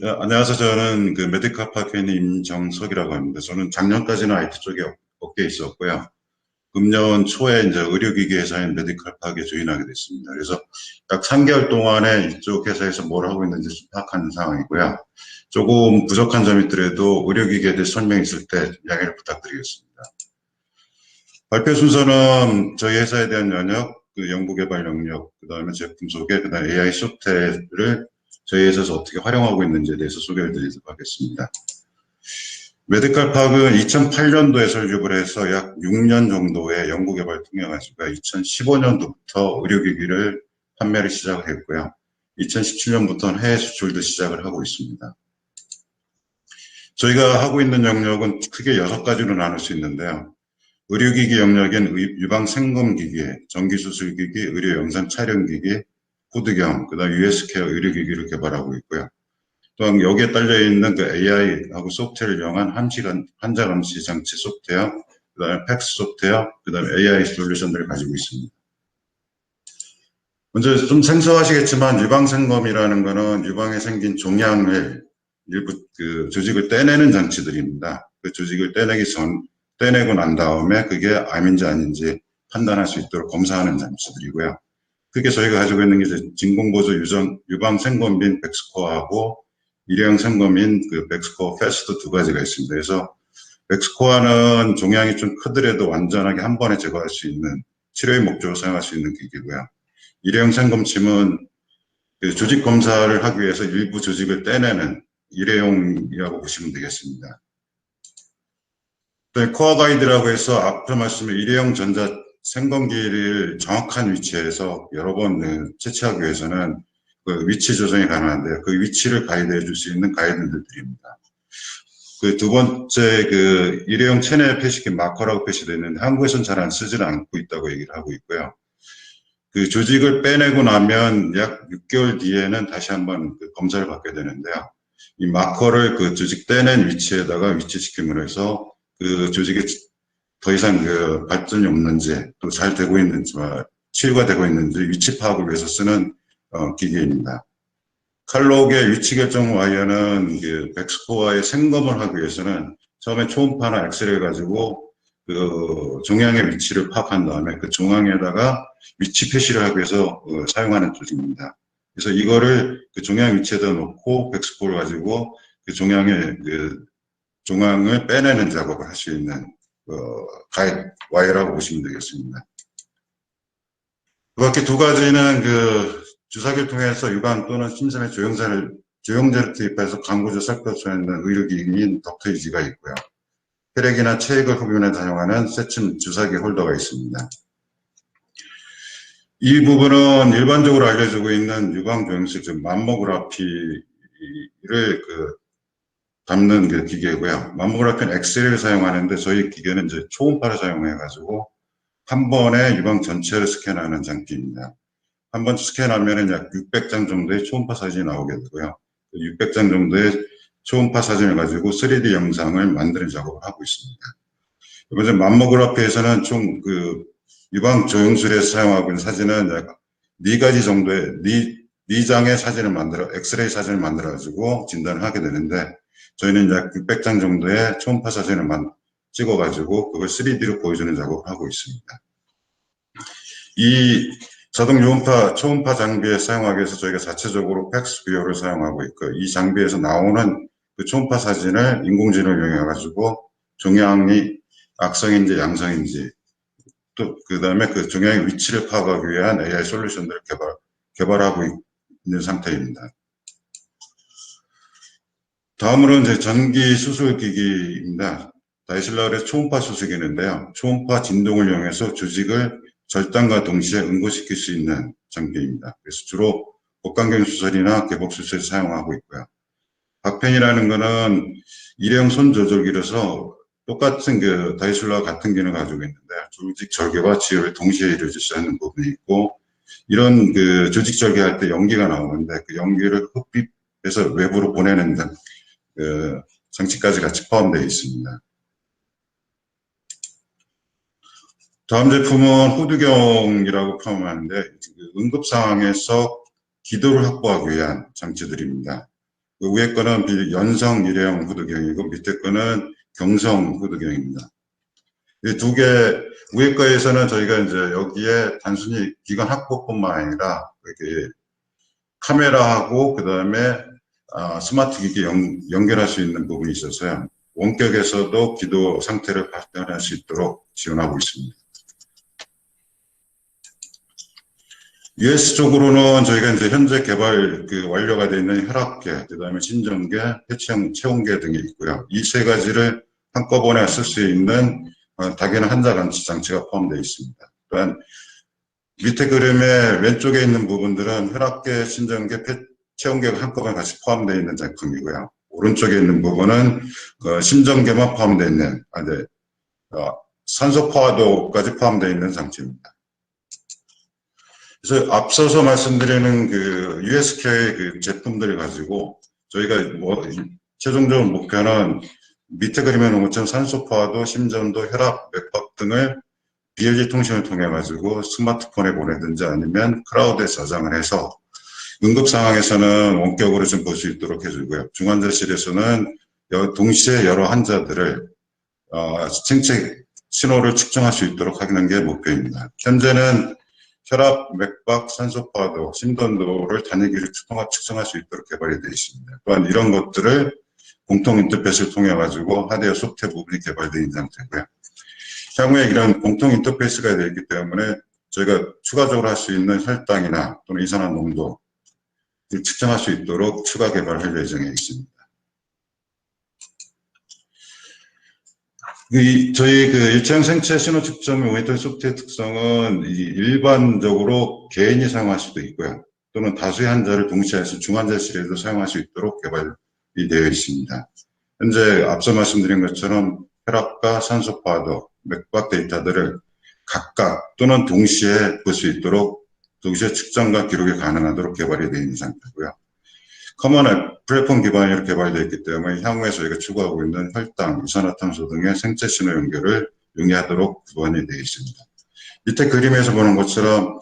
네, 안녕하세요. 저는 그 메디카 파크의 임정석이라고 합니다. 저는 작년까지는 IT 쪽에 업- 업계에 있었고요. 금년 초에 이제 의료기기 회사인 메디컬 파크에 조인하게 됐습니다. 그래서 약 3개월 동안에 이쪽 회사에서 뭘 하고 있는지 좀 파악하는 상황이고요. 조금 부족한 점이 있더라도 의료기기에 대해 설명이 있을 때 양해를 부탁드리겠습니다. 발표 순서는 저희 회사에 대한 영역, 그 연구개발 영역, 그 다음에 제품 소개, 그 다음에 AI 소프트웨어를 저희 회사에서 어떻게 활용하고 있는지에 대해서 소개를 드리도록 하겠습니다. 파크는 2008년도에 설립을 해서 약 6년 정도의 연구개발 통해가지고 2015년도부터 의료기기를 판매를 시작을 했고요. 2017년부터는 해외 수출도 시작을 하고 있습니다. 저희가 하고 있는 영역은 크게 여섯 가지로 나눌 수 있는데요. 의료기기 영역인 의- 유방생검기기, 전기수술기기, 의료영상 촬영기기, 코드경, 그 다음 US케어 의료기기를 개발하고 있고요. 또한 여기에 딸려 있는 그 AI하고 소프트웨어를 이용한 함시간 환자 감시 장치 소프트웨어, 그 다음에 팩스 소프트웨어, 그 다음에 AI 솔루션들을 가지고 있습니다. 먼저 좀 생소하시겠지만 유방생검이라는 거는 유방에 생긴 종양을 일부 그 조직을 떼내는 장치들입니다. 그 조직을 떼내기 전, 떼내고 난 다음에 그게 암인지 아닌지 판단할 수 있도록 검사하는 장치들이고요. 크게 저희가 가지고 있는 게 진공보조 유전, 유방생검빈 백스코어하고 일회용 생검인 그 백스코어 패스트 두 가지가 있습니다. 그래서 백스코어는 종양이 좀 크더라도 완전하게 한 번에 제거할 수 있는 치료의 목적으로 사용할 수 있는 기기고요. 일회용 생검침은 그 조직 검사를 하기 위해서 일부 조직을 떼내는 일회용이라고 보시면 되겠습니다. 또 코어 가이드라고 해서 앞서 말씀에 일회용 전자 생검기를 정확한 위치에서 여러 번 그, 채취하기 위해서는 그 위치 조정이 가능한데요. 그 위치를 가이드해 줄 수 있는 가이드들입니다. 그 두 번째 그 일회용 체내 표시기 마커라고 표시되어 있는데 한국에서는 잘안 쓰지는 않고 있다고 얘기를 하고 있고요. 그 조직을 빼내고 나면 약 6개월 뒤에는 다시 한번 그 검사를 받게 되는데요. 이 마커를 그 조직 떼낸 위치에다가 위치시킴으로 해서 그 조직에 더 이상 그 발전이 없는지 또 잘 되고 있는지 치유가 되고 있는지 위치 파악을 위해서 쓰는 어, 기계입니다. 칼록의 위치 결정 와이어는 그 백스코어의 생검을 하기 위해서는 처음에 초음파나 엑스레이 가지고 그 종양의 위치를 파악한 다음에 그 종양에다가 위치 표시를 하기 위해서 어, 사용하는 조직입니다. 그래서 이거를 그 종양 위치에다 놓고 백스코어를 가지고 그 종양의 그 종양을 빼내는 작업을 할 수 있는 어, 가이드 와이어라고 보시면 되겠습니다. 그 밖에 두 가지는 그 주사기를 통해서 유관 또는 심장의 조영자를 조영제를 투입해서 광고주 살펴 수 있는 의료기기인 덕터이지가 있고요. 혈액이나 체액을 흡입에 사용하는 세침 주사기 홀더가 있습니다. 이 부분은 일반적으로 알려지고 있는 유방 조영술, 즉 맘모그라피를 그 담는 그 기계고요. 맘모그라피는 엑스레이를 사용하는데 저희 기계는 이제 초음파를 사용해가지고 한 번에 유방 전체를 스캔하는 장비입니다. 한 번 스캔하면은 약 600장 정도의 초음파 사진이 나오게 되고요. 600장 정도의 초음파 사진을 가지고 3D 영상을 만드는 작업을 하고 있습니다. 이번 맘모그라피에서는 총 그 유방 조영술에서 사용하고 있는 사진은 약 4가지 정도의 4, 장의 사진을 만들어 엑스레이 사진을 만들어 가지고 진단을 하게 되는데 저희는 약 600장 정도의 초음파 사진을 만, 찍어 가지고 그걸 3D로 보여주는 작업을 하고 있습니다. 이 자동 유음파 초음파 장비에 사용하기 위해서 저희가 자체적으로 팩스 비오를 사용하고 있고 이 장비에서 나오는 그 초음파 사진을 인공지능을 이용해 가지고 종양이 악성인지 양성인지 또 그 다음에 그 종양의 위치를 파악하기 위한 AI 솔루션들을 개발 개발하고 있는 상태입니다. 다음으로 이제 전기 수술 기기입니다. 다이슬라의 초음파 수술기인데요. 초음파 진동을 이용해서 조직을 절단과 동시에 응고시킬 수 있는 장비입니다. 그래서 주로 복강경 수술이나 개복 수술에 사용하고 있고요. 박펜이라는 거는 일회용 손 조절기로서 똑같은 그 다이슬라와 같은 기능을 가지고 있는데 조직 절개와 치유를 동시에 이루어질 수 있는 부분이 있고 이런 그 조직 절개할 때 연기가 나오는데 그 연기를 흡입해서 외부로 보내는 그 장치까지 같이 포함되어 있습니다. 다음 제품은 호두경이라고 포함하는데 응급 상황에서 기도를 확보하기 위한 장치들입니다. 그 위에 거는 비- 연성 일회용 후드경이고 밑에 거는 경성 후드경입니다. 이 두 개, 위에 거에서는 저희가 이제 여기에 단순히 기관 확보뿐만 아니라 이렇게 카메라하고 그 다음에 아, 스마트 기기 연, 연결할 수 있는 부분이 있어서요. 원격에서도 기도 상태를 발견할 수 있도록 지원하고 있습니다. US 쪽으로는 저희가 이제 현재 개발 그 완료가 되어 있는 혈압계, 그 다음에 신전계, 폐체형 체온계 등이 있고요. 이 세 가지를 한꺼번에 쓸 수 있는 어, 다기는 한자 감지 장치가 포함되어 있습니다. 또한 밑에 그림의 왼쪽에 있는 부분들은 혈압계, 신전계, 폐, 체온계가 한꺼번에 같이 포함되어 있는 제품이고요. 오른쪽에 있는 부분은 그 심전계만 포함되어 있는, 아, 네, 어, 산소 포화도까지 포함되어 있는 장치입니다. 그래서 앞서서 말씀드리는 그 USK의 그 제품들을 가지고 저희가 뭐 최종적인 목표는 밑에 그림에 놓은 것처럼 산소 포화도, 심전도, 혈압, 맥박 등을 BLG 통신을 통해 가지고 스마트폰에 보내든지 아니면 클라우드에 저장을 해서 응급 상황에서는 원격으로 좀 볼 수 있도록 해주고요. 중환자실에서는 여- 동시에 여러 환자들을 어, 생체 신호를 측정할 수 있도록 하는 게 목표입니다. 현재는 혈압, 맥박, 산소 포화도, 심전도를 단위기를 측정할 수 있도록 개발이 되어 있습니다. 또한 이런 것들을 공통 인터페이스를 통해 가지고 하드웨어 소프트웨어 부분이 개발되어 있는 상태고요. 향후에 이런 공통 인터페이스가 되어 있기 때문에 저희가 추가적으로 할 수 있는 혈당이나 또는 이산화 농도 측정할 수 있도록 추가 개발할 예정에 있습니다. 이 저희 그 일체형 생체 신호 측정 모니터 소프트웨어 특성은 이 일반적으로 개인이 사용할 수도 있고요. 또는 다수의 환자를 동시에 중환자실에도 사용할 수 있도록 개발이 되어 있습니다. 현재 앞서 말씀드린 것처럼 혈압과 산소 포화도, 맥박 데이터들을 각각 또는 동시에 볼 수 있도록 동시에 측정과 기록이 가능하도록 개발이 되어 있는 상태고요. 커먼 앱 플랫폼 기반으로 개발되어 있기 때문에 향후에 저희가 추구하고 있는 혈당, 이산화탄소 등의 생체 신호 연결을 용이하도록 구현이 되어 있습니다. 밑에 그림에서 보는 것처럼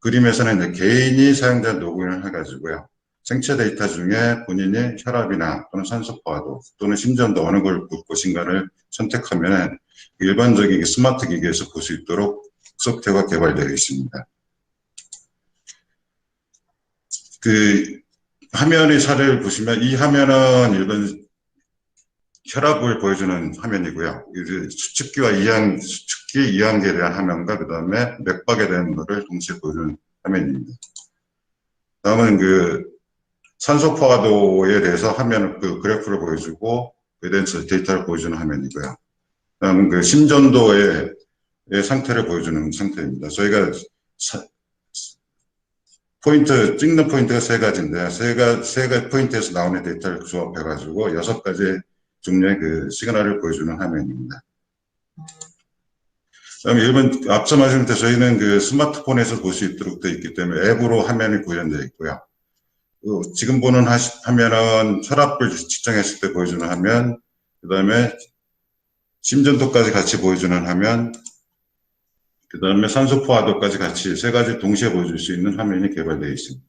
그림에서는 개인이 사용자 로그인을 해가지고요. 생체 데이터 중에 본인이 혈압이나 또는 산소 포화도 또는 심전도 어느 걸 볼 것인가를 선택하면 일반적인 스마트 기기에서 볼 수 있도록 소프트웨어가 개발되어 있습니다. 그 화면의 사례를 보시면 이 화면은 일반 혈압을 보여주는 화면이고요. 수축기와 이항, 수축기 이항계에 대한 화면과 그 다음에 맥박에 대한 거를 동시에 보여주는 화면입니다. 다음은 그 산소 포화도에 대해서 화면을 그 그래프를 보여주고 대해서 데이터를 보여주는 화면이고요. 다음은 그 심전도의 의 상태를 보여주는 상태입니다. 저희가 사- 포인트, 찍는 포인트가 세 가지인데, 세 가, 세 가지 포인트에서 나오는 데이터를 조합해 가지고 여섯 가지 종류의 그 시그널을 보여주는 화면입니다. 그다음에 일본 앞서 말씀드린 대 저희는 그 스마트폰에서 볼 수 있도록 되어 있기 때문에 앱으로 화면이 구현되어 있고요. 그 지금 보는 화면은 혈압을 측정했을 때 보여주는 화면, 그 다음에 심전도까지 같이 보여주는 화면, 그 다음에 산소 포화도까지 같이 세 가지 동시에 보여줄 수 있는 화면이 개발되어 있습니다.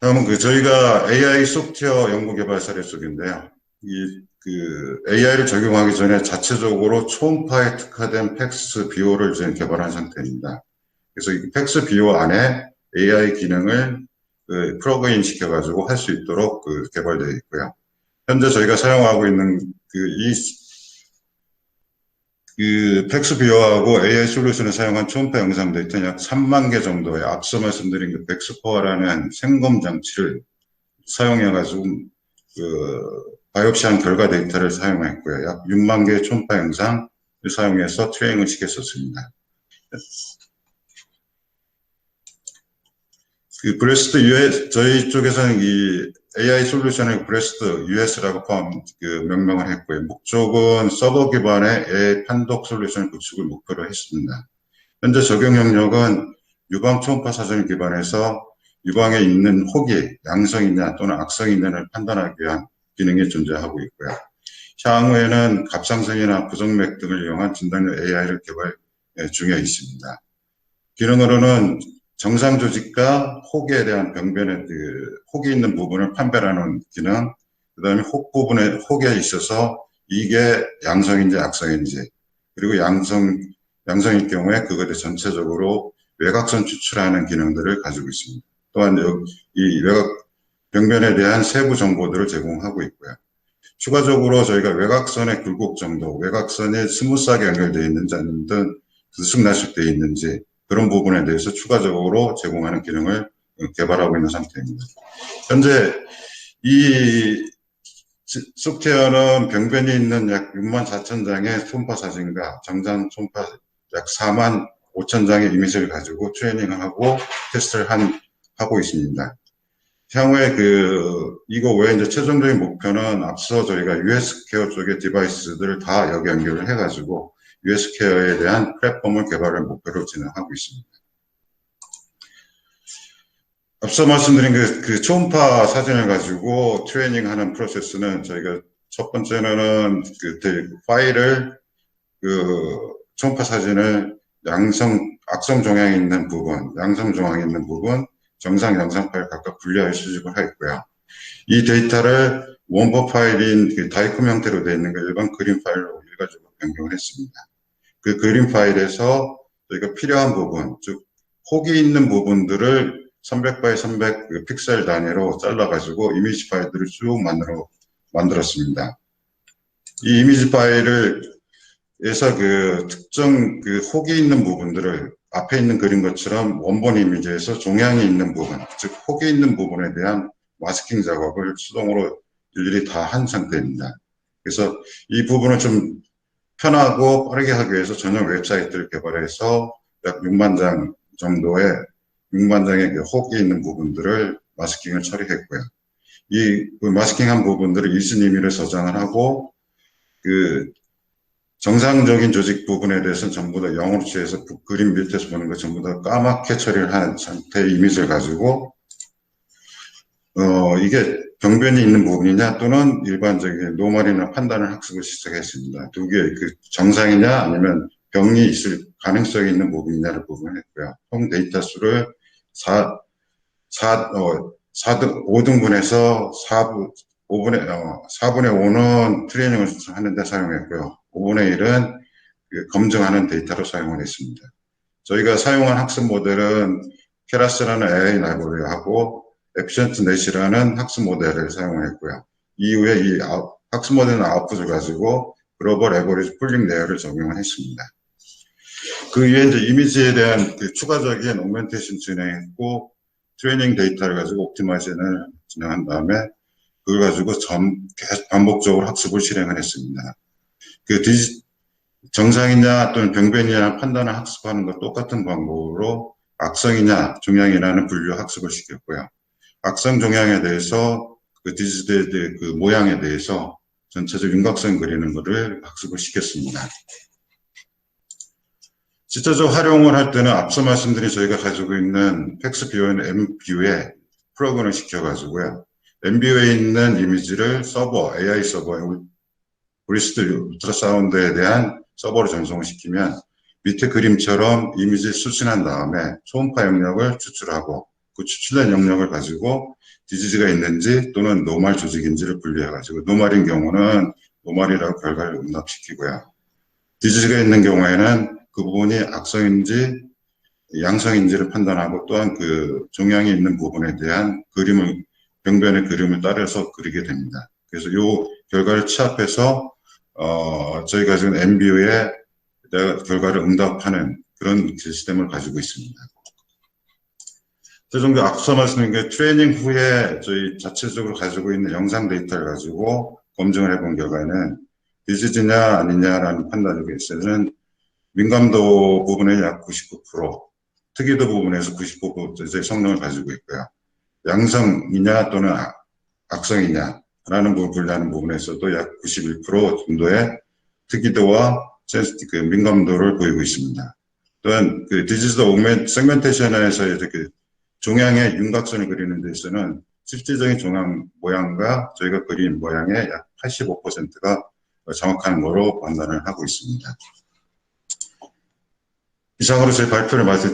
다음은 그 저희가 AI 소프트웨어 연구 개발 사례 속인데요. 이 그 AI를 적용하기 전에 자체적으로 초음파에 특화된 팩스 비오를 지금 개발한 상태입니다. 그래서 이 팩스 비오 안에 AI 기능을 그 플러그인 시켜가지고 할 수 있도록 그 개발되어 있고요. 현재 저희가 사용하고 있는 그 이 그 팩스 비오하고 AI 솔루션을 사용한 초음파 영상 데이터 약 3만 개 정도의 앞서 말씀드린 그 백스코어라는 생검 장치를 사용해가지고 그 바이옵시한 결과 데이터를 사용했고요. 약 6만 개의 초음파 영상을 사용해서 트레이닝을 시켰었습니다. 그 브레스트 US 저희 쪽에서는 이 AI 솔루션의 브레스트 US라고 포함 그 명명을 했고요. 목적은 서버 기반의 AI 판독 솔루션 구축을 목표로 했습니다. 현재 적용 영역은 유방 초음파 사전 기반에서 유방에 있는 혹이 양성이냐 또는 악성이냐를 판단하기 위한 기능이 존재하고 있고요. 향후에는 갑상선이나 부정맥 등을 이용한 진단용 AI를 개발 중에 있습니다. 기능으로는 정상 조직과 혹에 대한 병변의 그 혹이 있는 부분을 판별하는 기능, 그 다음에 혹 부분에 혹에 있어서 이게 양성인지 악성인지, 그리고 양성, 양성일 경우에 그것을 전체적으로 외곽선 추출하는 기능들을 가지고 있습니다. 또한 여- 이 외곽 병변에 대한 세부 정보들을 제공하고 있고요. 추가적으로 저희가 외곽선의 굴곡 정도, 외곽선이 스무스하게 연결되어 있는지 아니면 들쑥날쑥되어 있는지 그런 부분에 대해서 추가적으로 제공하는 기능을 개발하고 있는 상태입니다. 현재 이 시- 소프트웨어는 병변이 있는 약 6만 4천 장의 손파 사진과 정장 손파 약 4만 5천 장의 이미지를 가지고 트레이닝을 하고 테스트를 한, 하고 있습니다. 향후에 그, 이거 외에 이제 최종적인 목표는 앞서 저희가 US 케어 쪽의 디바이스들을 다 여기 연결을 해가지고 US 케어에 대한 플랫폼을 개발할 목표로 진행하고 있습니다. 앞서 말씀드린 그, 그 초음파 사진을 가지고 트레이닝 하는 프로세스는 저희가 첫 번째는 그 데- 파일을 그 초음파 사진을 양성, 악성 종양이 있는 부분, 양성 종양이 있는 부분, 정상 양상 파일 각각 분리하여 수집을 하였고요. 이 데이터를 원본 파일인 그 다이콤 형태로 되어 있는 그 일반 그림 파일로 일괄적으로 변경을 했습니다. 그 그림 파일에서 저희가 필요한 부분, 즉 혹이 있는 부분들을 300바이 300그 픽셀 단위로 잘라가지고 이미지 파일들을 쭉 만들어 만들었습니다. 이 이미지 파일을 에서 그 특정 그 혹이 있는 부분들을 앞에 있는 그림 것처럼 원본 이미지에서 종양이 있는 부분, 즉 혹이 있는 부분에 대한 마스킹 작업을 수동으로 일일이 다 한 상태입니다. 그래서 이 부분을 좀 편하고 빠르게 하기 위해서 전용 웹사이트를 개발해서 약 6만 장 정도의 6만 장의 그 혹이 있는 부분들을 마스킹을 처리했고요. 이 그 마스킹한 부분들을 이순 임의를 저장을 하고 그 정상적인 조직 부분에 대해서는 전부 다 영어로 취해서 그 그림 밑에서 보는 거 전부 다 까맣게 처리를 한 상태의 이미지를 가지고 어 이게 병변이 있는 부분이냐 또는 일반적인 노멀이나 판단을 학습을 시작했습니다. 두 개 그 정상이냐 아니면 병이 있을 가능성이 있는 부분이냐를 부분을 했고요. 총 데이터 수를 4, 4, 어, 4등, 5등분해서 4분, 5분의, 어, 4분의 5는 트레이닝을 하는데 사용했고요. 5분의 1은 그 검증하는 데이터로 사용을 했습니다. 저희가 사용한 학습 모델은 케라스라는 AI 라이브러리하고 에피션트 넷이라는 학습 모델을 사용했고요. 이후에 이 학습 모델은 아웃풋을 가지고 글로벌 에버리지 풀링 레이어를 적용을 했습니다. 그 위에 이제 이미지에 대한 그 추가적인 오멘테이션 진행했고 트레이닝 데이터를 가지고 옵티마이제션을 진행한 다음에 그걸 가지고 전 계속 반복적으로 학습을 실행을 했습니다. 그 디지, 정상이냐 또는 병변이냐 판단을 학습하는 것 똑같은 방법으로 악성이냐 종양이냐는 분류 학습을 시켰고요. 악성 종양에 대해서 그 디지털의 그 모양에 대해서 전체적 윤곽선 그리는 것을 학습을 시켰습니다. 실제적 활용을 할 때는 앞서 말씀드린 저희가 가지고 있는 팩스 뷰어는 MVU에 플러그인을 시켜가지고요. MVU에 있는 이미지를 서버, AI 서버에 브리스트 울트라사운드에 대한 서버로 전송을 시키면 밑에 그림처럼 이미지를 수신한 다음에 초음파 영역을 추출하고 그 추출된 영역을 가지고 디지즈가 있는지 또는 노말 조직인지를 분리해가지고 노말인 경우는 노말이라고 결과를 응답시키고요. 디지즈가 있는 경우에는 그 부분이 악성인지 양성인지를 판단하고 또한 그 종양이 있는 부분에 대한 그림을 병변의 그림을 따라서 그리게 됩니다. 그래서 요 결과를 취합해서 어 저희가 지금 MBU에 결과를 응답하는 그런 시스템을 가지고 있습니다. 저 정도 앞서 말씀드린 게 트레이닝 후에 저희 자체적으로 가지고 있는 영상 데이터를 가지고 검증을 해본 결과에는 디지즈냐 아니냐라는 판단에 있어서는 민감도 부분에 약 99%, 특이도 부분에서 99%의 성능을 가지고 있고요. 양성이냐 또는 악- 악성이냐라는 부분 분류하는 부분에서도 약 91% 정도의 특이도와 그 민감도를 보이고 있습니다. 또한 그 디지털 오멘 세그멘테이션에서 이렇게 종양의 윤곽선을 그리는 데 있어서는 실질적인 종양 모양과 저희가 그린 모양의 약 85%가 정확한 거로 판단을 하고 있습니다. 이상으로 제 발표를 마칠